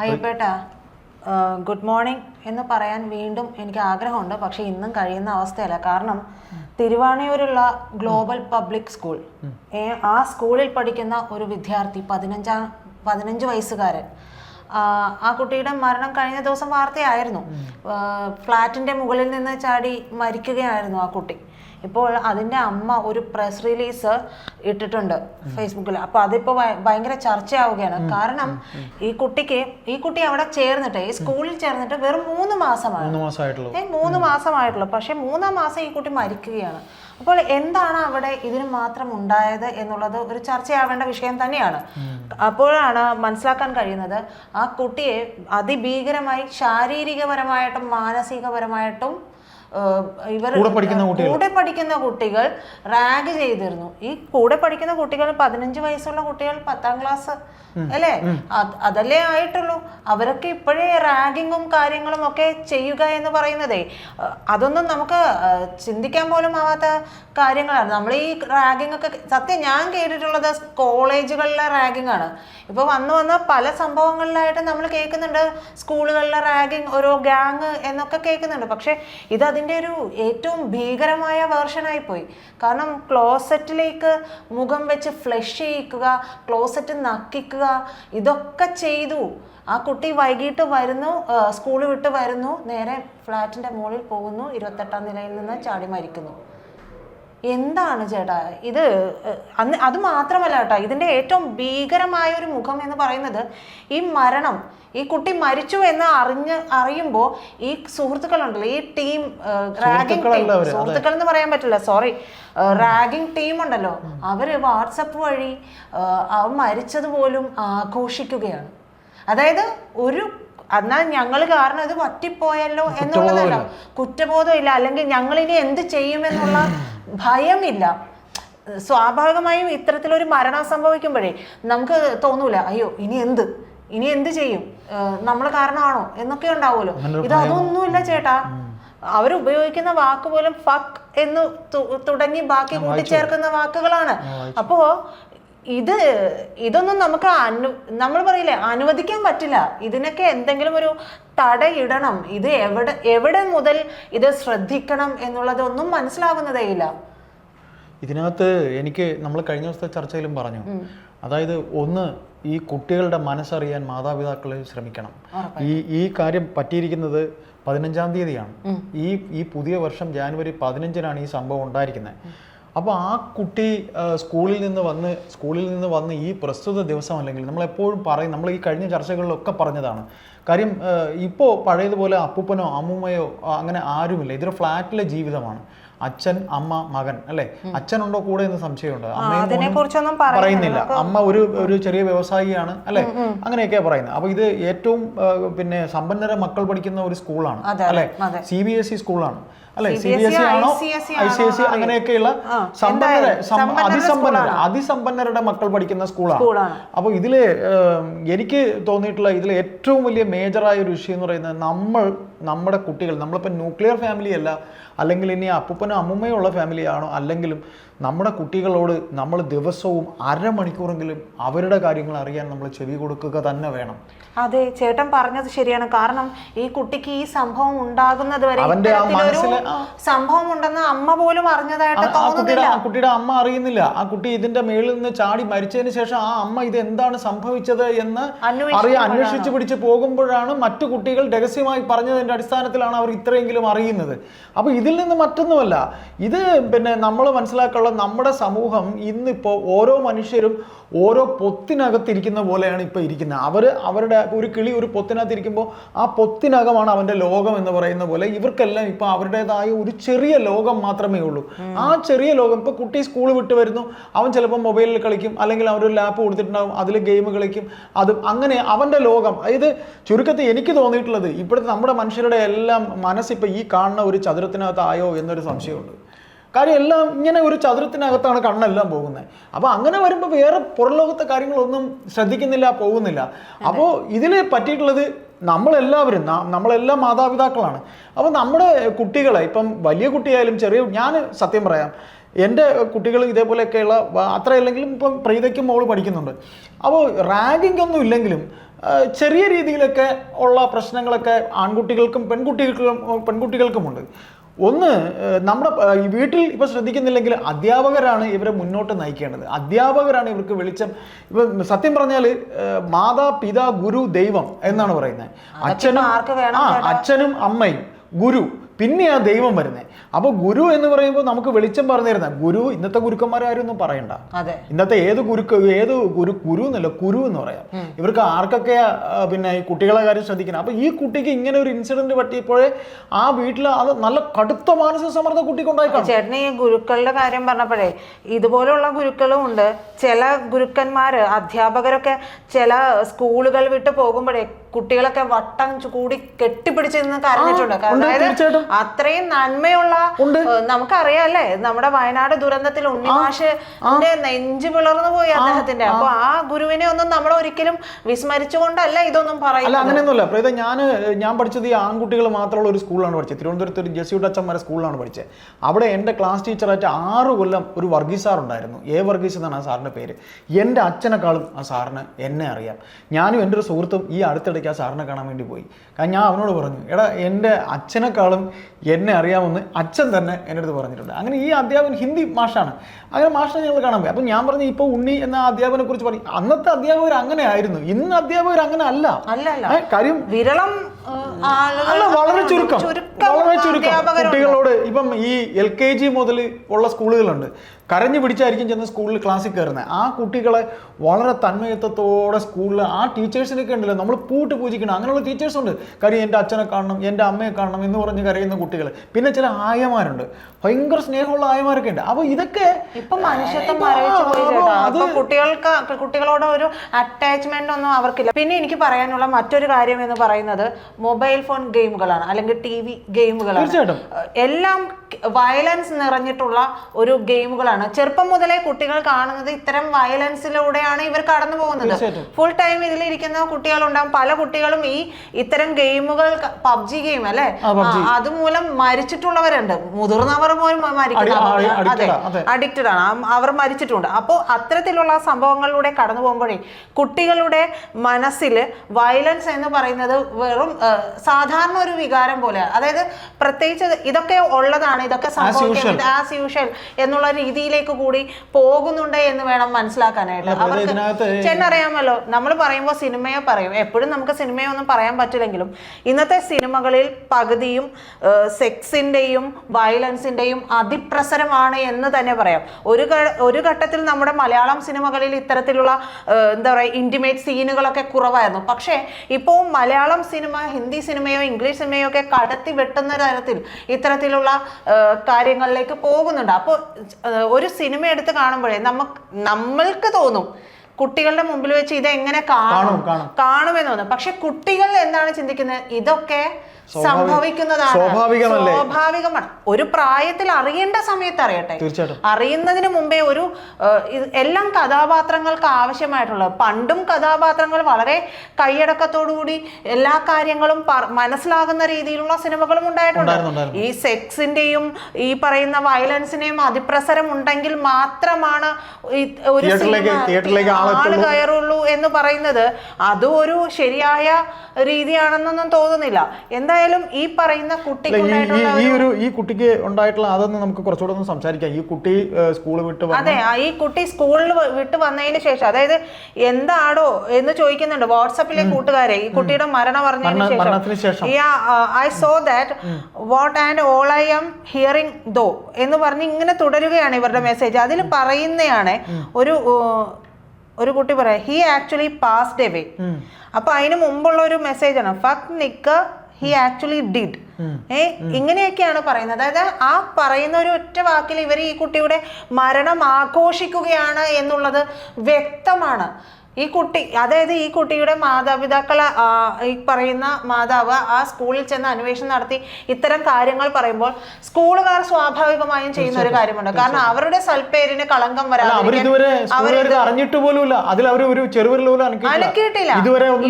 അയ്യപ്പേട്ട good morning എന്ന് പറയാൻ വീണ്ടും എനിക്ക് ആഗ്രഹമുണ്ട്. പക്ഷെ ഇന്നും കഴിയുന്ന അവസ്ഥയല്ല. കാരണം തിരുവാണിയൂരുള്ള ഗ്ലോബൽ പബ്ലിക് സ്കൂൾ. ആ സ്കൂളിൽ പഠിക്കുന്ന ഒരു വിദ്യാർത്ഥി പതിനഞ്ചാം പതിനഞ്ച് വയസ്സുകാരൻ. ആ, കുട്ടിയുടെ മരണം കഴിഞ്ഞ ദിവസം വാർത്തയായിരുന്നു. ഫ്ലാറ്റിന്റെ മുകളിൽ നിന്ന് ചാടി മരിക്കുകയായിരുന്നു ആ കുട്ടി. ഇപ്പോൾ അതിന്റെ അമ്മ ഒരു പ്രസ് റിലീസ് ഇട്ടിട്ടുണ്ട് ഫേസ്ബുക്കിൽ അപ്പോൾ അതിപ്പോൾ ഭയ- ഭയങ്കര ചർച്ചയാവുകയാണ്. കാരണം ഈ കുട്ടിക്ക് ഈ കുട്ടി അവിടെ ചേർന്നിട്ട് ഈ സ്കൂളിൽ ചേർന്നിട്ട് വെറും മൂന്ന് മാസമാണ്. മൂന്ന് മാസമായിട്ടുള്ളൂ. പക്ഷേ മൂന്നാം മാസം ഈ കുട്ടി മരിക്കുകയാണ്. അപ്പോൾ എന്താണ് അവിടെ ഇതിന് മാത്രം ഉണ്ടായത് എന്നുള്ളത് ഒരു ചർച്ചയാവേണ്ട വിഷയം തന്നെയാണ്. അപ്പോഴാണ് മനസ്സിലാക്കാൻ കഴിയുന്നത് ആ കുട്ടിയെ അതിഭീകരമായി ശാരീരികപരമായിട്ടും മാനസികപരമായിട്ടും ഇവർ കൂടെ പഠിക്കുന്ന കുട്ടികൾ. കൂടെ പഠിക്കുന്ന കുട്ടികൾ റാഗ് ചെയ്തിരുന്നു. ഈ കൂടെ പഠിക്കുന്ന കുട്ടികൾ പതിനഞ്ച് വയസ്സുള്ള കുട്ടികൾ പത്താം ക്ലാസ് അല്ലേ? അത് അതല്ലേ ആയിട്ടുള്ളൂ. അവരൊക്കെ ഇപ്പോഴേ റാഗിങ്ങും കാര്യങ്ങളും ഒക്കെ ചെയ്യുക എന്ന് പറയുന്നതേ. അതൊന്നും നമുക്ക് ചിന്തിക്കാൻ പോലും ആവാത്ത കാര്യങ്ങളാണ്. നമ്മൾ ഈ റാഗിംഗ് ഒക്കെ സത്യം ഞാൻ കേട്ടിട്ടുള്ളത് കോളേജുകളിലെ റാഗിംഗ് ആണ്. ഇപ്പൊ വന്നു വന്ന പല സംഭവങ്ങളിലായിട്ട് നമ്മൾ കേൾക്കുന്നുണ്ട്. സ്കൂളുകളിലെ റാഗിംഗ് ഓരോ ഗ്യാങ് എന്നൊക്കെ കേൾക്കുന്നുണ്ട്. പക്ഷെ ഇത് അതിന്റെ ഒരു ഏറ്റവും ഭീകരമായ വേർഷനായി പോയി കാരണം ക്ലോസറ്റിലേക്ക് മുഖം വെച്ച് ഫ്ലഷ് ചെയ്യിക്കുക ക്ലോസറ്റ് നക്കിക്കുക ഇതൊക്കെ ചെയ്തു. ആ കുട്ടി വൈകിട്ട് വരുന്നു സ്കൂൾ വിട്ട് വരുന്നു നേരെ ഫ്ലാറ്റിന്റെ മുകളിൽ പോകുന്നു ഇരുപത്തെട്ടാം നിലയിൽ നിന്ന് ചാടി മരിക്കുന്നു. എന്താണ് ചേട്ടാ? ഇത് അന്ന് അത് മാത്രമല്ല കേട്ടോ ഇതിന്റെ ഏറ്റവും ഭീകരമായ ഒരു മുഖം എന്ന് പറയുന്നത് ഈ മരണം. ഈ കുട്ടി മരിച്ചു എന്ന് അറിഞ്ഞ് അറിയുമ്പോൾ ഈ സുഹൃത്തുക്കളുണ്ടല്ലോ ഈ ടീം റാഗിംഗ് ടീം സുഹൃത്തുക്കൾ എന്ന് പറയാൻ പറ്റില്ല സോറി റാഗിംഗ് ടീം ഉണ്ടല്ലോ. അവർ വാട്സപ്പ് വഴി അവ അവൻ മരിച്ചത് പോലും ആഘോഷിക്കുകയാണ്. അതായത് ഒരു എന്നാൽ ഞങ്ങൾ കാരണം ഇത് പറ്റിപ്പോയല്ലോ എന്നുള്ളതല്ല. കുറ്റബോധം ഇല്ല അല്ലെങ്കിൽ ഞങ്ങൾ ഇനി എന്ത് ചെയ്യുമെന്നുള്ള ഭയമില്ല. സ്വാഭാവികമായും ഇത്തരത്തിലൊരു മരണം സംഭവിക്കുമ്പോഴേ നമുക്ക് തോന്നൂല അയ്യോ ഇനി എന്ത്? ഇനി എന്ത് ചെയ്യും? നമ്മൾ കാരണമാണോ? എന്നൊക്കെ ഉണ്ടാവുമല്ലോ. ഇത് അതൊന്നുമില്ല ചേട്ടാ. അവരുപയോഗിക്കുന്ന വാക്ക് പോലും ഫക്ക് എന്ന് തുടങ്ങി ബാക്കി കൂട്ടിച്ചേർക്കുന്ന വാക്കുകളാണ്. അപ്പോ ഇത് ഇതൊന്നും നമുക്ക് അനു നമ്മൾ പറയില്ലേ അനുവദിക്കാൻ പറ്റില്ല. ഇതിനൊക്കെ എന്തെങ്കിലും ഒരു തടയിടണം. ഇത് എവിടെ എവിടെ മുതൽ ഇത് ശ്രദ്ധിക്കണം എന്നുള്ളതൊന്നും മനസ്സിലാകുന്നതേയില്ല. ഇതിനകത്ത് എനിക്ക് നമ്മൾ കഴിഞ്ഞ ദിവസത്തെ ചർച്ചയിലും പറഞ്ഞു. അതായത് ഒന്ന് ഈ കുട്ടികളുടെ മനസ്സറിയാൻ മാതാപിതാക്കൾ ശ്രമിക്കണം. ഈ ഈ കാര്യം പറ്റിയിരിക്കുന്നത് പതിനഞ്ചാം തീയതിയാണ്. ഈ ഈ പുതിയ വർഷം ജാനുവരി പതിനഞ്ചിനാണ് ഈ സംഭവം ഉണ്ടായിരിക്കുന്നത്. അപ്പോൾ ആ കുട്ടി സ്കൂളിൽ നിന്ന് വന്ന് സ്കൂളിൽ നിന്ന് വന്ന് ഈ പ്രസ്തുത ദിവസം അല്ലെങ്കിൽ നമ്മൾ എപ്പോഴും പറയും നമ്മൾ ഈ കഴിഞ്ഞ ചർച്ചകളിലൊക്കെ പറഞ്ഞതാണ്. കാര്യം ഇപ്പോൾ പഴയതുപോലെ അപ്പൂപ്പനോ അമ്മൂമ്മയോ അങ്ങനെ ആരുമില്ല. ഇതൊരു ഫ്ലാറ്റിലെ ജീവിതമാണ്. അച്ഛൻ അമ്മ മകൻ അല്ലെ? അച്ഛനുണ്ടോ കൂടെ എന്ന് സംശയമുണ്ട്. അമ്മയും അതിനെ കുറിച്ചൊന്നും പറയുന്നില്ല. അമ്മ ഒരു ഒരു ചെറിയ വ്യവസായിയാണ് അല്ലെ? അങ്ങനെയൊക്കെയാ പറയുന്നത്. അപ്പൊ ഇത് ഏറ്റവും പിന്നെ സമ്പന്നര മക്കൾ പഠിക്കുന്ന ഒരു സ്കൂളാണ് അല്ലെ? സി ബി എസ് ഇ സ്കൂളാണ് അല്ലെ? സി ബി എസ് ഇ ആണോ ഐ സി എസ് ഇ അങ്ങനെയൊക്കെയുള്ള സമ്പന്നര അതിസമ്പന്നര അതിസമ്പന്നരുടെ മക്കൾ പഠിക്കുന്ന സ്കൂളാണ്. അപ്പൊ അപ്പോൾ ഇതിൽ എനിക്ക് തോന്നിയിട്ടുള്ള ഇതിൽ ഏറ്റവും വലിയ മേജറായ ഒരു വിഷയം എന്ന് പറയുന്നത് നമ്മൾ നമ്മുടെ കുട്ടികൾ നമ്മളിപ്പോൾ ന്യൂക്ലിയർ ഫാമിലി അല്ല അല്ലെങ്കിൽ ഇനി അപ്പൂപ്പനോ ഉള്ള ഫാമിലി ആണോ അല്ലെങ്കിലും നമ്മുടെ കുട്ടികളോട് നമ്മൾ ദിവസവും അരമണിക്കൂറെങ്കിലും അവരുടെ കാര്യങ്ങൾ അറിയാൻ നമ്മൾ ചെവി കൊടുക്കുക തന്നെ വേണം. അതെ ചേട്ടൻ പറഞ്ഞത് ശരിയാണ്. കാരണം ഈ കുട്ടിക്ക് ഈ സംഭവം ഉണ്ടാകുന്നത് വരെ അവന്റെ ആ മനസ്സിലെ സംഭവം ഉണ്ടെന്ന് അമ്മ പോലും അറിഞ്ഞതായിട്ട് ആ കുട്ടിയുടെ ആ കുട്ടിയുടെ അമ്മ അറിയുന്നില്ല. ആ കുട്ടി ഇതിന്റെ മേളിൽ നിന്ന് ചാടി മരിച്ചതിന് ശേഷം ആ അമ്മ ഇത് എന്താണ് സംഭവിച്ചത് എന്ന് അറിയാൻ അന്വേഷിച്ച് പിടിച്ച് പോകുമ്പോഴാണ് മറ്റു കുട്ടികൾ രഹസ്യമായി പറഞ്ഞതിന്റെ അടിസ്ഥാനത്തിലാണ് അവർ ഇത്രയെങ്കിലും അറിയുന്നത്. അപ്പൊ ഇതിൽ നിന്ന് മറ്റൊന്നുമല്ല. ഇത് പിന്നെ നമ്മൾ മനസ്സിലാക്കാനുള്ള നമ്മുടെ സമൂഹം ഇന്നിപ്പോൾ ഓരോ മനുഷ്യരും ഓരോ പൊത്തിനകത്ത് ഇരിക്കുന്ന പോലെയാണ് ഇപ്പോൾ ഇരിക്കുന്നത്. അവർ അവരുടെ ഒരു കിളി ഒരു പൊത്തിനകത്ത് ഇരിക്കുമ്പോൾ ആ പൊത്തിനകമാണ് അവന്റെ ലോകം എന്ന് പറയുന്ന പോലെ ഇവർക്കെല്ലാം ഇപ്പോൾ അവരുടേതായ ഒരു ചെറിയ ലോകം മാത്രമേ ഉള്ളൂ. ആ ചെറിയ ലോകം ഇപ്പോൾ കുട്ടി സ്കൂൾ വിട്ട് വരുന്നു. അവൻ ചിലപ്പോൾ മൊബൈലിൽ കളിക്കും അല്ലെങ്കിൽ അവരൊരു ലാപ്പ് കൊടുത്തിട്ടുണ്ടാവും അതിൽ ഗെയിം കളിക്കും അത് അങ്ങനെ അവന്റെ ലോകം. ഇത് ചുരുക്കത്തിൽ എനിക്ക് തോന്നിയിട്ടുള്ളത് ഇപ്പോഴത്തെ നമ്മുടെ മനുഷ്യരുടെ എല്ലാം മനസ്സിപ്പോൾ ഈ കാണുന്ന ഒരു ചതുരത്തിനകത്തായോ എന്നൊരു സംശയമുണ്ട്. കാര്യം എല്ലാം ഇങ്ങനെ ഒരു ചതുരത്തിനകത്താണ് കണ്ണെല്ലാം പോകുന്നത്. അപ്പോൾ അങ്ങനെ വരുമ്പോൾ വേറെ പുറലോകത്തെ കാര്യങ്ങളൊന്നും ശ്രദ്ധിക്കുന്നില്ല പോകുന്നില്ല. അപ്പോൾ ഇതിൽ പറ്റിയിട്ടുള്ളത് നമ്മളെല്ലാവരും നമ്മളെല്ലാം മാതാപിതാക്കളാണ്. അപ്പോൾ നമ്മുടെ കുട്ടികളെ ഇപ്പം വലിയ കുട്ടിയായാലും ചെറിയ ഞാൻ സത്യം പറയാം എന്റെ കുട്ടികൾ ഇതേപോലെയൊക്കെയുള്ള അത്ര അത്രയല്ലെങ്കിലും ഇപ്പം പ്രീതയ്ക്കും മോൾ പഠിക്കുന്നുണ്ട്. അപ്പോൾ റാഗിംഗ് ഒന്നും ഇല്ലെങ്കിലും ചെറിയ രീതിയിലൊക്കെ ഉള്ള പ്രശ്നങ്ങളൊക്കെ ആൺകുട്ടികൾക്കും പെൺകുട്ടികൾക്കും പെൺകുട്ടികൾക്കുമുണ്ട്. ഒന്ന് നമ്മുടെ വീട്ടിൽ ഇപ്പൊ ശ്രദ്ധിക്കുന്നില്ലെങ്കിൽ അധ്യാപകരാണ് ഇവരെ മുന്നോട്ട് നയിക്കേണ്ടത്. അധ്യാപകരാണ് ഇവർക്ക് വെളിച്ചം. ഇപ്പൊ സത്യം പറഞ്ഞാൽ മാതാ പിതാ ഗുരു ദൈവം എന്നാണ് പറയുന്നത്. അച്ഛനും ആ അച്ഛനും അമ്മയും ഗുരു പിന്നെയാ ദൈവം വരുന്നത് അപ്പോൾ ഗുരു എന്ന് പറയുമ്പോൾ നമുക്ക് വെളിച്ചം പറഞ്ഞു തരുന്ന ഗുരു ഇന്നത്തെ ഗുരുക്കന്മാരാരും ഒന്നും പറയണ്ട. അതെ. ഇന്നത്തെ ഏത് ഗുരുക്ക് ഏത് ഗുരു ഗുരു എന്നല്ല കുരു എന്ന് പറയാം. ഇവർക്ക് ആർക്കൊക്കെ പിന്നെ ഈ കുട്ടികളെ കാര്യം ശ്രദ്ധിക്കണം. അപ്പൊ ഈ കുട്ടിക്ക് ഇങ്ങനെ ഒരു ഇൻസിഡന്റ് പറ്റിയപ്പോഴേ ആ വീട്ടിൽ അത് നല്ല കടുത്ത മാനസിക സമ്മർദ്ദം കുട്ടിക്ക് ഉണ്ടായി കാണും ചേട്ടന് ഈ ഗുരുക്കളുടെ കാര്യം പറഞ്ഞപ്പോഴേ ഇതുപോലുള്ള ഗുരുക്കളും ഉണ്ട്. ചില ഗുരുക്കന്മാർ അധ്യാപകരൊക്കെ ചില സ്കൂളുകൾ വിട്ട് പോകുമ്പോഴേ കുട്ടികളൊക്കെ വട്ടം കൂടി കെട്ടിപ്പിടിച്ച് നിന്ന് കരഞ്ഞിട്ടുണ്ട് അതായത്. അത്രയും നന്മയുള്ള നമുക്കറിയാം അല്ലേ? നമ്മുടെ വയനാട് ദുരന്തത്തിൽ ഉണ്ണിമാഷ് നെഞ്ചു പിളർന്നു പോയി അദ്ദേഹത്തിന്റെ. അപ്പൊ ആ ഗുരുവിനെ ഒന്നും നമ്മൾ ഒരിക്കലും വിസ്മരിച്ചുകൊണ്ടല്ല ഇതൊന്നും പറയുന്നത്. അങ്ങനെയൊന്നുമല്ല. പ്രീത ഞാൻ ഞാൻ പഠിച്ചത് ഈ ആൺകുട്ടികൾ മാത്രമുള്ള ഒരു സ്കൂളിലാണ് പഠിച്ചത്. തിരുവനന്തപുരത്ത് ഒരു ജെസ്യൂട്ട് അച്ഛന്മാരെ സ്കൂളിലാണ് പഠിച്ചത്. അവിടെ എന്റെ ക്ലാസ് ടീച്ചറായിട്ട് ആറ് കൊല്ലം ഒരു വർഗീസ് സാർ ഉണ്ടായിരുന്നു. എ വർഗീസ് എന്നാണ് ആ സാറിന്റെ പേര്. എന്റെ അച്ഛനെക്കാളും ആ സാറിന് എന്നെ അറിയാം. ഞാനും എന്റെ ഒരു സുഹൃത്തും ഈ അടുത്തിടയ്ക്ക് ആ സാറിനെ കാണാൻ വേണ്ടി പോയി. കാരണം ഞാൻ അവനോട് പറഞ്ഞു എടാ എന്റെ അച്ഛനെക്കാളും എന്നെ അറിയാമെന്ന് അച്ഛൻ തന്നെ എന്റെ അടുത്ത് പറഞ്ഞിട്ടുണ്ട്. അങ്ങനെ ഈ അധ്യാപകൻ ഹിന്ദി മാഷാണ് അങ്ങനെ മാഷിനെ ഞങ്ങൾ കാണാൻ പോയി. അപ്പം ഞാൻ പറഞ്ഞു ഇപ്പോൾ ഉണ്ണി എന്ന അധ്യാപനെ കുറിച്ച് പറഞ്ഞു അന്നത്തെ അധ്യാപകർ അങ്ങനെ ആയിരുന്നു. ഇന്ന് അധ്യാപകർ അങ്ങനെ അല്ല. കാര്യം വിരളം അല്ല വളരെ ചുരുക്കം. വളരെ ചുരുക്കം. കുട്ടികളോട് ഇപ്പം ഈ എൽ കെ ജി മുതൽ ഉള്ള സ്കൂളുകളുണ്ട്. കരഞ്ഞു പിടിച്ചായിരിക്കും ചെന്ന് സ്കൂളിൽ ക്ലാസ്സിൽ കയറുന്നത്. ആ കുട്ടികളെ വളരെ തന്മയത്വത്തോടെ സ്കൂളിൽ ആ ടീച്ചേഴ്സിനൊക്കെ ഉണ്ടല്ലോ. നമ്മൾ പൂട്ട് പൂജിക്കണം. അങ്ങനെയുള്ള ടീച്ചേഴ്സ് ഉണ്ട് കാര്യം എന്റെ അച്ഛനെ കാണണം എന്റെ അമ്മയെ കാണണം എന്ന് പറഞ്ഞ് കരയുന്ന കുട്ടികൾ പിന്നെ ചില ആയമാരുണ്ട്. ഭയങ്കര സ്നേഹമുള്ള ആയമാരൊക്കെ ഉണ്ട്. അപ്പോൾ ഇതൊക്കെ ഇപ്പൊ മനുഷ്യത്വം മരവിച്ചു പോയി ചേട്ടാ. അത് അപ്പൊ കുട്ടികൾക്ക് കുട്ടികളോട് ഒരു അറ്റാച്ച്മെന്റ് ഒന്നും അവർക്കില്ല പിന്നെ എനിക്ക് പറയാനുള്ള മറ്റൊരു കാര്യം എന്ന് പറയുന്നത് മൊബൈൽ ഫോൺ ഗെയിമുകളാണ് അല്ലെങ്കിൽ ടി വി ഗെയിമുകളാണ് എല്ലാം വയലൻസ് നിറഞ്ഞിട്ടുള്ള ഒരു ഗെയിമുകളാണ് ചെറുപ്പം മുതലേ കുട്ടികൾ കാണുന്നത് ഇത്തരം വയലൻസിലൂടെയാണ് ഇവർ കടന്നു പോകുന്നത്. ഫുൾ ടൈം ഇതിലിരിക്കുന്ന കുട്ടികളുണ്ടാവും. പല കുട്ടികളും ഈ ഇത്തരം ഗെയിമുകൾ പബ്ജി ഗെയിം അല്ലെ? അതുമൂലം മരിച്ചിട്ടുള്ളവരുണ്ട്. മുതിർന്നവർ പോലും മരിക്കുന്നത്. അഡിക്റ്റഡ് ആണ് അവർ മരിച്ചിട്ടുണ്ട്. അപ്പോൾ അത്തരത്തിലുള്ള സംഭവങ്ങളിലൂടെ കടന്നു പോകുമ്പോഴേ കുട്ടികളുടെ മനസ്സിൽ വയലൻസ് എന്ന് പറയുന്നത് വെറും സാധാരണ ഒരു വികാരം പോലെ അതായത് പ്രത്യേകിച്ച് ഇതൊക്കെ ഉള്ളതാണ് ഇതൊക്കെ സംഭവിക്കുന്നത് ആസ് യൂഷ്വൽ എന്നുള്ള രീതിയിലേക്ക് കൂടി പോകുന്നുണ്ട് എന്ന് വേണം മനസ്സിലാക്കാനായിട്ട്. അവർക്ക് ചെന്നറിയാമല്ലോ നമ്മൾ പറയുമ്പോൾ സിനിമയെ പറയും. എപ്പോഴും നമുക്ക് സിനിമയെ ഒന്നും പറയാൻ പറ്റില്ലെങ്കിലും ഇന്നത്തെ സിനിമകളിൽ പകുതിയും സെക്സിന്റെയും വയലൻസിന്റെയും അതിപ്രസരമാണ് എന്ന് തന്നെ പറയാം. ഒരു ഒരു ഘട്ടത്തിൽ നമ്മുടെ മലയാളം സിനിമകളിൽ ഇത്തരത്തിലുള്ള എന്താ പറയുക ഇന്റിമേറ്റ് സീനുകളൊക്കെ കുറവായിരുന്നു. പക്ഷേ ഇപ്പോൾ മലയാളം സിനിമ ഹിന്ദി സിനിമയോ ഇംഗ്ലീഷ് സിനിമയോ ഒക്കെ കടത്തി വെട്ടുന്ന തരത്തിൽ ഇത്തരത്തിലുള്ള കാര്യങ്ങളിലേക്ക് പോകുന്നുണ്ട്. അപ്പോൾ ഒരു സിനിമ എടുത്ത് കാണുമ്പോഴേ നമുക്ക് നമ്മൾക്ക് തോന്നും കുട്ടികളുടെ മുമ്പിൽ വെച്ച് ഇത് എങ്ങനെ കാണും കാണും, കാണും. കാണുമെന്ന് തോന്നും. പക്ഷെ കുട്ടികൾ എന്താണ് ചിന്തിക്കുന്നത്? ഇതൊക്കെ സംഭവിക്കുന്നതാണ്. സ്വാഭാവികമല്ലേ? സ്വാഭാവികമാണ്. ഒരു പ്രായത്തിൽ അറിയേണ്ട സമയത്ത് അറിയട്ടെ. തീർച്ചയായിട്ടും. അറിയുന്നതിന് മുമ്പേ ഒരു എല്ലാം കഥാപാത്രങ്ങൾക്ക് ആവശ്യമായിട്ടുള്ളത് പണ്ടും കഥാപാത്രങ്ങൾ വളരെ കൈയടക്കത്തോടുകൂടി എല്ലാ കാര്യങ്ങളും മനസ്സിലാകുന്ന രീതിയിലുള്ള സിനിമകളും ഉണ്ടായിട്ടുണ്ട്. ഈ സെക്സിന്റെയും ഈ പറയുന്ന വയലൻസിന്റെയും അതിപ്രസരം ഉണ്ടെങ്കിൽ മാത്രമാണ് ഒരു ആൾ. കയറുള്ളൂ എന്ന് പറയുന്നത്. അതും ഒരു ശരിയായ രീതിയാണെന്നൊന്നും തോന്നുന്നില്ല. എന്തായാലും ഈ പറയുന്ന കുട്ടി ഈ ഒരു ഈ കുട്ടിക്ക് ഉണ്ടായിട്ടുള്ള അതൊന്ന് നമുക്ക് കുറച്ചുകൂടെ ഒന്ന് സംസാരിക്കാം. ഈ കുട്ടി സ്കൂൾ വിട്ട് അതെ ഈ കുട്ടി സ്കൂളിൽ വിട്ട് വന്നതിന് ശേഷം അതായത് എന്താണോ എന്ന് ചോദിക്കുന്നുണ്ട് വാട്സപ്പിലെ കൂട്ടുകാരെ ഈ കുട്ടിയുടെ മരണം പറഞ്ഞതിന് ശേഷം. I saw that what and all I am hearing though എന്ന് പറഞ്ഞ് ഇങ്ങനെ തുടരുകയാണ് ഇവരുടെ മെസ്സേജ് അതിൽ പറയുന്നതാണ് ഒരു ഒരു കുട്ടി പറയാം ഹി ആക്ച്വലി പാസ്ഡ് എവേ അപ്പൊ അതിന് മുമ്പുള്ള ഒരു മെസ്സേജ് ആണ്. Fucking he actually did a ഇങ്ങനെയൊക്കെയാണ് പറയുന്നത്. അതായത് ആ പറയുന്ന ഒരു ഒറ്റ വാക്കിൽ ഇവർ ഈ കുട്ടിയുടെ മരണം ആഘോഷിക്കുകയാണ് എന്നുള്ളത് വ്യക്തമാണ്. ഈ കുട്ടി അതായത് ഈ കുട്ടിയുടെ മാതാപിതാക്കൾ ഈ പറയുന്ന മാതാവ് ആ സ്കൂളിൽ ചെന്ന് അന്വേഷണം നടത്തി ഇത്തരം കാര്യങ്ങൾ പറയുമ്പോൾ സ്കൂളുകാർ സ്വാഭാവികമായും ചെയ്യുന്ന ഒരു കാര്യമുണ്ട്. കാരണം അവരുടെ സൽപ്പേരിന് കളങ്കം വരാതെ അറിഞ്ഞിട്ട് പോലുമില്ല. അതിൽ അവർ ഒരു പോലും അനക്കിയിട്ടില്ല.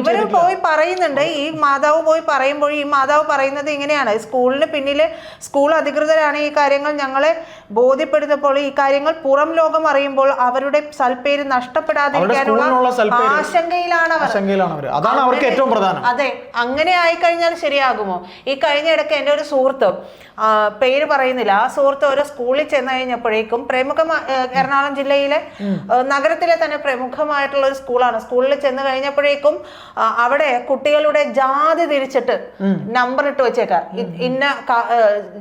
ഇവർ പോയി പറയുന്നുണ്ട്. ഈ മാതാവ് പോയി പറയുമ്പോൾ ഈ മാതാവ് പറയുന്നത് ഇങ്ങനെയാണ്. സ്കൂളിന് പിന്നിൽ സ്കൂൾ അധികൃതരാണ് ഈ കാര്യങ്ങൾ ഞങ്ങളെ ബോധ്യപ്പെടുത്തപ്പോൾ ഈ കാര്യങ്ങൾ പുറം ലോകം അറിയുമ്പോൾ അവരുടെ സൽപ്പേര് നഷ്ടപ്പെടാതിരിക്കാനുള്ള ആശങ്കയിലാണ് അവർ ആശങ്കയിലാണ് അവർ അതാണ് അവർക്ക് ഏറ്റവും പ്രധാനം. അതെ അങ്ങനെ ആയിക്കഴിഞ്ഞാൽ ശരിയാകുമോ? ഈ കഴിഞ്ഞ ഇടയ്ക്ക് എന്റെ ഒരു സുഹൃത്ത് പേര് പറയുന്നില്ല. ആ സുഹൃത്ത് ഒരു സ്കൂളിൽ ചെന്ന് കഴിഞ്ഞപ്പോഴേക്കും പ്രമുഖ എറണാകുളം ജില്ലയിലെ നഗരത്തിലെ തന്നെ പ്രമുഖമായിട്ടുള്ള ഒരു സ്കൂളാണ്. സ്കൂളിൽ ചെന്ന് കഴിഞ്ഞപ്പോഴേക്കും അവിടെ കുട്ടികളുടെ ജാതി തിരിച്ചിട്ട് നമ്പർ ഇട്ട് വെച്ചേക്കാം. ഇന്ന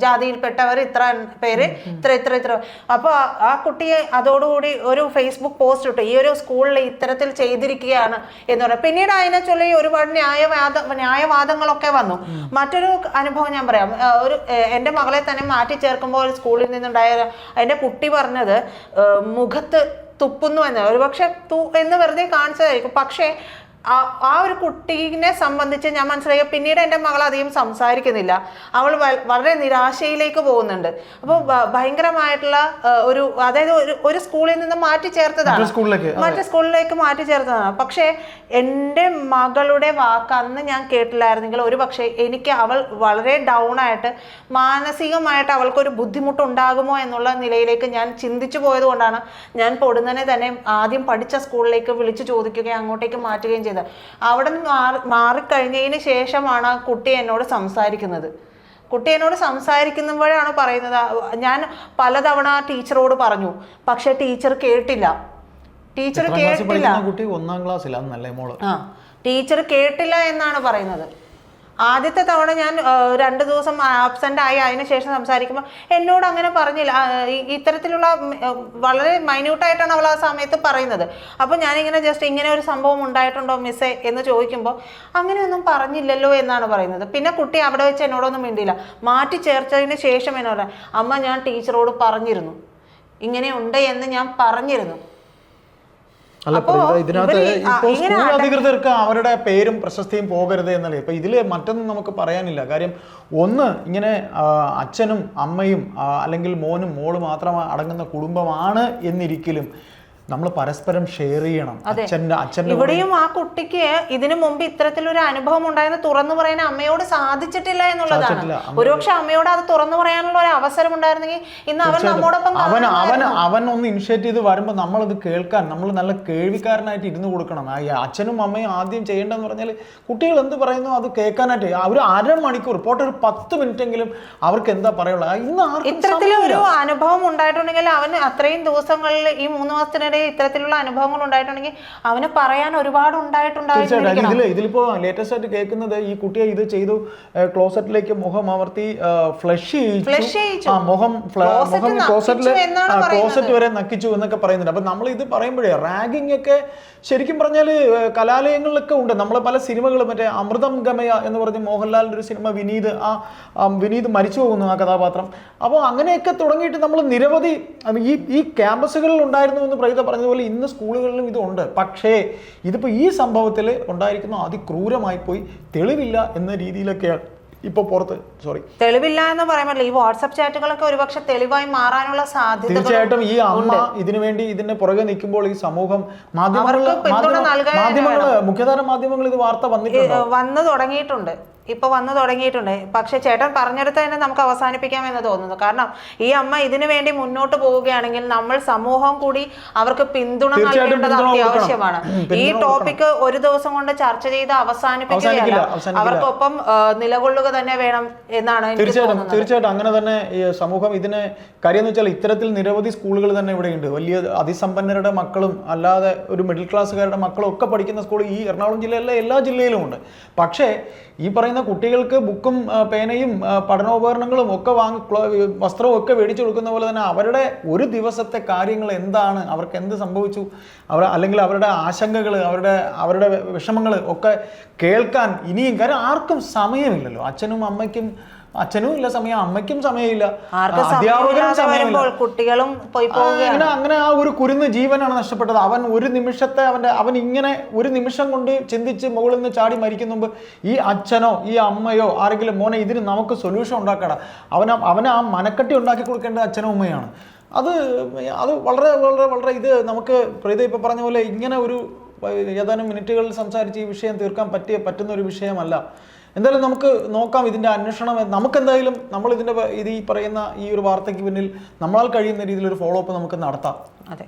ജാതിയിൽപ്പെട്ടവർ ഇത്ര പേര് ഇത്ര ഇത്ര ഇത്ര. അപ്പോൾ ആ കുട്ടിയെ അതോടുകൂടി ഒരു ഫേസ്ബുക്ക് പോസ്റ്റ് ഇട്ടു. ഈ ഒരു സ്കൂളിൽ ഇത്തരത്തിൽ ചെയ്തിരിക്കുകയാണ് എന്ന് പറയാം. പിന്നീട് അതിനെ ചൊല്ലി ഒരുപാട് ന്യായവാദ ന്യായവാദങ്ങളൊക്കെ വന്നു. മറ്റൊരു അനുഭവം ഞാൻ പറയാം. ഒരു എന്റെ മകളെ തന്നെ മാറ്റി ചേർക്കുമ്പോൾ ഒരു സ്കൂളിൽ നിന്നുണ്ടായ എന്റെ കുട്ടി പറഞ്ഞത് മുഖത്ത് തുപ്പുന്നു എന്ന്. ഒരുപക്ഷെ തു എന്ന് വെറുതെ കാണിച്ചതായിരിക്കും. പക്ഷേ ആ- ആ ഒരു കുട്ടീനെ സംബന്ധിച്ച് ഞാൻ മനസ്സിലാക്കിയ പിന്നീട് എന്റെ മകൾ അധികം സംസാരിക്കുന്നില്ല. അവൾ വളരെ നിരാശയിലേക്ക് പോകുന്നുണ്ട്. അപ്പോൾ ഭയങ്കരമായിട്ടുള്ള ഒരു അതായത് ഒരു ഒരു സ്കൂളിൽ നിന്ന് മാറ്റി ചേർത്തതാണ്. മറ്റു സ്കൂളിലേക്ക് മാറ്റി ചേർത്തതാണ്. പക്ഷേ എന്റെ മകളുടെ വാക്ക് അന്ന് ഞാൻ കേട്ടില്ലായിരുന്നെങ്കിൽ ഒരു പക്ഷേ എനിക്ക് അവൾ വളരെ ഡൗൺ ആയിട്ട് മാനസികമായിട്ട് അവൾക്കൊരു ബുദ്ധിമുട്ടുണ്ടാകുമോ എന്നുള്ള നിലയിലേക്ക് ഞാൻ ചിന്തിച്ചു പോയത് കൊണ്ടാണ് ഞാൻ പൊടുന്നനെ തന്നെ ആദ്യം പഠിച്ച സ്കൂളിലേക്ക് വിളിച്ചു ചോദിക്കുകയും അങ്ങോട്ടേക്ക് മാറ്റുകയും ചെയ്തത്. അവിടെ നിന്ന് മാറി മാറിക്കഴിഞ്ഞതിന് ശേഷമാണ് ആ കുട്ടി എന്നോട് സംസാരിക്കുന്നത്. കുട്ടി എന്നോട് സംസാരിക്കുമ്പോഴാണ് പറയുന്നത് ഞാൻ പലതവണ ടീച്ചറോട് പറഞ്ഞു പക്ഷെ ടീച്ചർ കേട്ടില്ല. ടീച്ചർ കേട്ടില്ല. കുട്ടി? ഒന്നാം ആ ടീച്ചർ കേട്ടില്ല എന്നാണ് പറയുന്നത്. ആദ്യത്തെ തവണ ഞാൻ രണ്ട് ദിവസം ആബ്സെന്റ് ആയി. അതിന് ശേഷം സംസാരിക്കുമ്പോൾ എന്നോട് അങ്ങനെ പറഞ്ഞില്ല. ഇത്തരത്തിലുള്ള വളരെ മൈന്യൂട്ടായിട്ടാണ് അവൾ ആ സമയത്ത് പറയുന്നത്. അപ്പോൾ ഞാനിങ്ങനെ ജസ്റ്റ് ഇങ്ങനെ ഒരു സംഭവം ഉണ്ടായിട്ടുണ്ടോ മിസ്സേ എന്ന് ചോദിക്കുമ്പോൾ അങ്ങനെയൊന്നും പറഞ്ഞില്ലല്ലോ എന്നാണ് പറയുന്നത്. പിന്നെ കുട്ടി അവിടെ വെച്ച് എന്നോടൊന്നും മിണ്ടിയില്ല. മാറ്റി ചേർച്ചതിന് ശേഷം എന്നോട് അമ്മ ഞാൻ ടീച്ചറോട് പറഞ്ഞിരുന്നു. ഇങ്ങനെ ഉണ്ട് എന്ന് ഞാൻ പറഞ്ഞിരുന്നു. അല്ല ഇതിനകത്ത് ഇപ്പോൾ സ്കൂൾ അധികൃതർക്ക് അവരുടെ പേരും പ്രശസ്തിയും പോകരുത് എന്നല്ലേ? ഇപ്പൊ ഇതിൽ മറ്റൊന്നും നമുക്ക് പറയാനില്ല. കാര്യം ഒന്ന് ഇങ്ങനെ അച്ഛനും അമ്മയും അല്ലെങ്കിൽ മോനും മോൾ മാത്രം അടങ്ങുന്ന കുടുംബമാണ് എന്നിരിക്കലും നമ്മൾ പരസ്പരം ഷെയർ ചെയ്യണം. അച്ഛന്റെ അച്ഛന്റെ ഇവിടെയും ആ കുട്ടിക്ക് ഇതിനു മുമ്പ് ഇത്തരത്തിലൊരു അനുഭവം ഉണ്ടായെന്ന് തുറന്നു പറയാൻ അമ്മയോട് സാധിച്ചിട്ടില്ല എന്നുള്ളതാണ്. ഒരുപക്ഷെ അമ്മയോട് അത് തുറന്നു പറയാനുള്ള ഒരു അവസരം ഉണ്ടായിരുന്നെങ്കിൽ ഇന്ന് അവൻ നമ്മോടൊപ്പം അവൻ അവൻ അവൻ ഒന്ന് ഇനിഷ്യേറ്റ് ചെയ്ത് വരുമ്പോൾ നമ്മളത് കേൾക്കാൻ നമ്മൾ നല്ല കേൾവിക്കാരനായിട്ട് ഇരുന്ന് കൊടുക്കണം. അച്ഛനും അമ്മയും ആദ്യം ചെയ്യേണ്ടതെന്ന് പറഞ്ഞാൽ കുട്ടികൾ എന്ത് പറയുന്നു അത് കേൾക്കാനായിട്ട് ഒരു അരമണിക്കൂർ പോട്ടെ ഒരു പത്ത് മിനിറ്റ് എങ്കിലും അവർക്ക് എന്താ പറയുള്ളത് ആ, ഇന്ന് ഇത്തരത്തിലൊരു അനുഭവം ഉണ്ടായിട്ടുണ്ടെങ്കിൽ അവന് അത്രയും ദിവസങ്ങളിൽ ഈ മൂന്ന് മാസത്തിനിടെ ഇത്തരത്തിലുള്ള അനുഭവങ്ങൾ ഉണ്ടായിട്ടുണ്ടെങ്കിൽ അവന് പറയാൻ ഒരുപാട് ഉണ്ടായിട്ടുണ്ടായിരുന്നു ഇതിൽ ഇതിലിപ്പോ ലേറ്റസ്റ്റ് ആയിട്ട് കേൾക്കുന്നത് ഈ കുട്ടിയെ ഇത് ചെയ്തു ക്ലോസറ്റിലേക്ക് മുഖം അമർത്തി ഫ്ലഷ് ചെയ്യിച്ചു. മുഖം മുഖം എന്നാണ് ക്ലോസറ്റ് വരെ നക്കിച്ചു എന്നൊക്കെ പറയുന്നുണ്ട്. അപ്പൊ നമ്മൾ ഇത് പറയുമ്പോഴേ റാഗിംഗ് ഒക്കെ ശരിക്കും പറഞ്ഞാൽ കലാലയങ്ങളിലൊക്കെ ഉണ്ട്. നമ്മളെ പല സിനിമകളും മറ്റേ അമൃതം ഗമയ എന്ന് പറഞ്ഞ് മോഹൻലാലിന്റെ ഒരു സിനിമ വിനീത് ആ വിനീത് മരിച്ചു പോകുന്നു ആ കഥാപാത്രം. അപ്പോൾ അങ്ങനെയൊക്കെ തുടങ്ങിയിട്ട് നമ്മൾ നിരവധി ഈ ഈ ക്യാമ്പസുകളിൽ ഉണ്ടായിരുന്നു എന്ന് പ്രൈത പറഞ്ഞതുപോലെ ഇന്ന് സ്കൂളുകളിലും ഇതുണ്ട്. പക്ഷേ ഇതിപ്പോൾ ഈ സംഭവത്തിൽ ഉണ്ടായിരിക്കുന്ന അതിക്രൂരമായി പോയി തെളിവില്ല എന്ന രീതിയിലൊക്കെയാണ് ഇപ്പൊ പുറത്ത്. സോറി തെളിവില്ല എന്ന് പറയാൻ പറ്റില്ല. ഈ വാട്സ്ആപ്പ് ചാറ്റുകളൊക്കെ ഒരുപക്ഷെ തെളിവായി മാറാനുള്ള സാധ്യത തീർച്ചയായിട്ടും ഈ അമ്മ ഇതിനു വേണ്ടി ഇതിന്റെ പുറകെ നിൽക്കുമ്പോൾ ഈ സമൂഹം മാധ്യമങ്ങൾ മാധ്യമങ്ങൾ മുഖ്യധാര മാധ്യമങ്ങൾ ഇത് വാർത്ത വന്നിട്ടുണ്ട്? വന്നു തുടങ്ങിയിട്ടുണ്ട്. ഇപ്പൊ വന്നു തുടങ്ങിയിട്ടുണ്ട്. പക്ഷേ ചേട്ടൻ പറഞ്ഞെടുത്ത് തന്നെ നമുക്ക് അവസാനിപ്പിക്കാമെന്ന് തോന്നുന്നു. കാരണം ഈ അമ്മ ഇതിനു വേണ്ടി മുന്നോട്ട് പോവുകയാണെങ്കിൽ നമ്മൾ സമൂഹം കൂടി അവർക്ക് പിന്തുണ നൽകേണ്ടത് അത്യാവശ്യമാണ്. ഈ ടോപ്പിക് ഒരു ദിവസം കൊണ്ട് ചർച്ച ചെയ്ത് അവസാനിപ്പിക്കുകയല്ല. അവർക്കൊപ്പം നിലകൊള്ളുക തന്നെ വേണം എന്നാണ് തീർച്ചയായിട്ടും തീർച്ചയായിട്ടും അങ്ങനെ തന്നെ സമൂഹം ഇതിനെ കാര്യം എന്ന് വെച്ചാൽ ഇത്തരത്തിൽ നിരവധി സ്കൂളുകൾ തന്നെ ഇവിടെയുണ്ട് വലിയ അതിസമ്പന്നരുടെ മക്കളും അല്ലാതെ ഒരു മിഡിൽ ക്ലാസ്സുകാരുടെ മക്കളും ഒക്കെ പഠിക്കുന്ന സ്കൂൾ ഈ എറണാകുളം ജില്ലയിലെ എല്ലാ ജില്ലയിലും ഉണ്ട്. പക്ഷേ ഈ പറയുന്ന കുട്ടികൾക്ക് ബുക്കും പേനയും പഠനോപകരണങ്ങളും ഒക്കെ വാങ്ങി വസ്ത്രവും ഒക്കെ മേടിച്ചു കൊടുക്കുന്ന പോലെ തന്നെ അവരുടെ ഒരു ദിവസത്തെ കാര്യങ്ങൾ എന്താണ്? അവർക്ക് എന്ത് സംഭവിച്ചു? അവർ അല്ലെങ്കിൽ അവരുടെ ആശങ്കകൾ അവരുടെ അവരുടെ വിഷമങ്ങൾ ഒക്കെ കേൾക്കാൻ ഇനിയും കാര്യം ആർക്കും സമയമില്ലല്ലോ. അച്ഛനും അമ്മയ്ക്കും അച്ഛനും ഇല്ല സമയം അമ്മയ്ക്കും സമയമില്ല. അധ്യാപകരും സമയമില്ല. കുട്ടികളും അങ്ങനെ അങ്ങനെ ആ ഒരു കുരുന്ന് ജീവനാണ് നഷ്ടപ്പെട്ടത്. അവൻ ഒരു നിമിഷത്തെ അവന്റെ അവൻ ഇങ്ങനെ ഒരു നിമിഷം കൊണ്ട് ചിന്തിച്ച് മുകളിൽ നിന്ന് ചാടി മരിക്കുന്ന മുമ്പ് ഈ അച്ഛനോ ഈ അമ്മയോ ആരെങ്കിലും മോനെ ഇതിന് നമുക്ക് സൊല്യൂഷൻ ഉണ്ടാക്കണം അവന അവന് ആ മനക്കെട്ടി ഉണ്ടാക്കി കൊടുക്കേണ്ടത് അച്ഛനും അമ്മയാണ് അത് അത് വളരെ വളരെ വളരെ ഇത് നമുക്ക് പ്രീത ഇപ്പൊ പറഞ്ഞ പോലെ ഇങ്ങനെ ഒരു ഏതാനും മിനിറ്റുകളിൽ സംസാരിച്ച് ഈ വിഷയം തീർക്കാൻ പറ്റിയ പറ്റുന്ന ഒരു വിഷയമല്ല. എന്തായാലും നമുക്ക് നോക്കാം ഇതിന്റെ അന്വേഷണം. നമുക്കെന്തായാലും നമ്മൾ ഇതിന്റെ ഇത് ഈ പറയുന്ന ഈ ഒരു വാർത്തയ്ക്ക് പിന്നിൽ നമ്മളാൽ കഴിയുന്ന രീതിയിൽ ഒരു ഫോളോ അപ്പ് നമുക്ക് നടത്താം. അതെ.